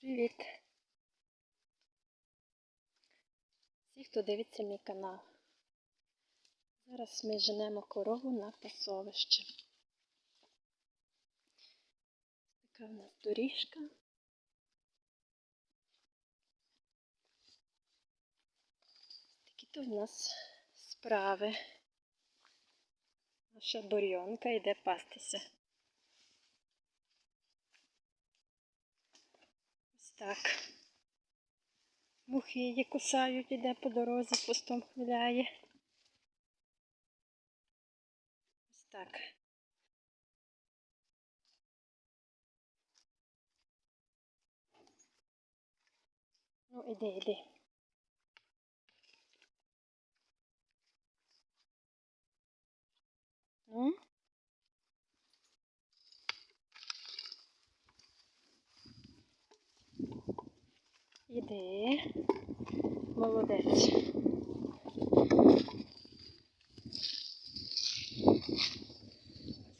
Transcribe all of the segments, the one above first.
Привіт! Всі, хто дивиться мій канал. Зараз ми женемо корову на пасовище. Така в нас доріжка. Такі то в нас справи. Наша бурйонка йде пастися. Так. Мухи її кусають, іде по дорозі, хвостом хвиляє. Ось так. Ну, іди, іди. Ну. Іди. Молодець.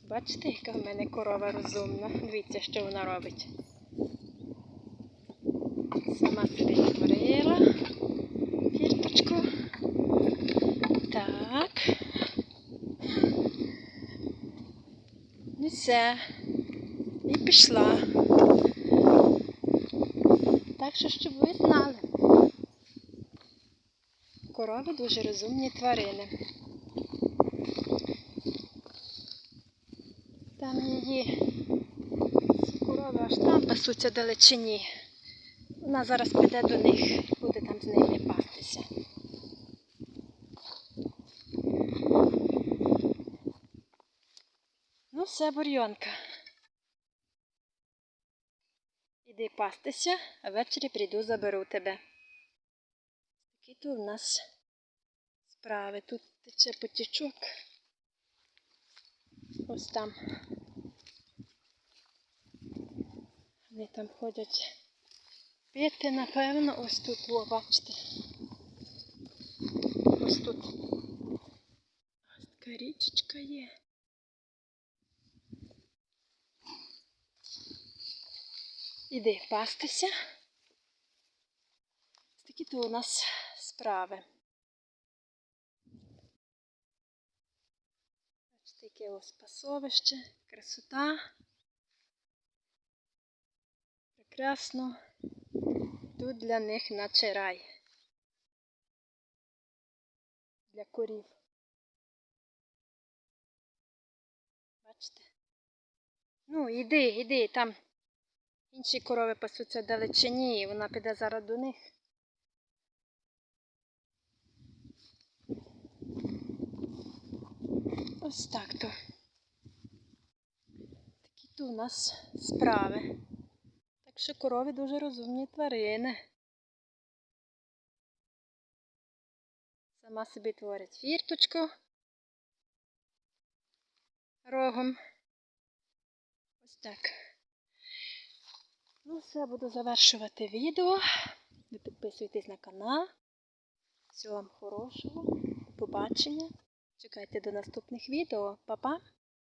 Бачите, яка в мене корова розумна. Дивіться, що вона робить. Сама собі створила фірточку. Так. Ну і все. І пішла. Що, щоб ви знали. Корови дуже розумні тварини. Там її корови аж там пасуться далечині. Вона зараз піде до них буде там з ними пастися. Ну, все, бурйонка. Іди пастися, а ввечері прийду заберу тебе. Такі тут у нас справи. Тут тече потічок. Ось там. Вони там ходять пити, напевно, ось тут, о, бачите. Ось тут. Ось така річечка є. Іди пастися. Такі то у нас справи. Бачите, ось пасовище, красота. Прекрасно. Тут для них наче рай. Для корів. Бачите? Ну, іди, іди, там інші корови пасуться далечині, і вона піде зараз до них. Ось так то. Такі то у нас справи. Так що корови дуже розумні тварини. Сама собі творить фірточку рогом. Ось так. Ну, все, буду завершувати відео. Ви підписуйтесь на канал. Всього вам хорошого. Побачення. Чекайте до наступних відео. Па-па!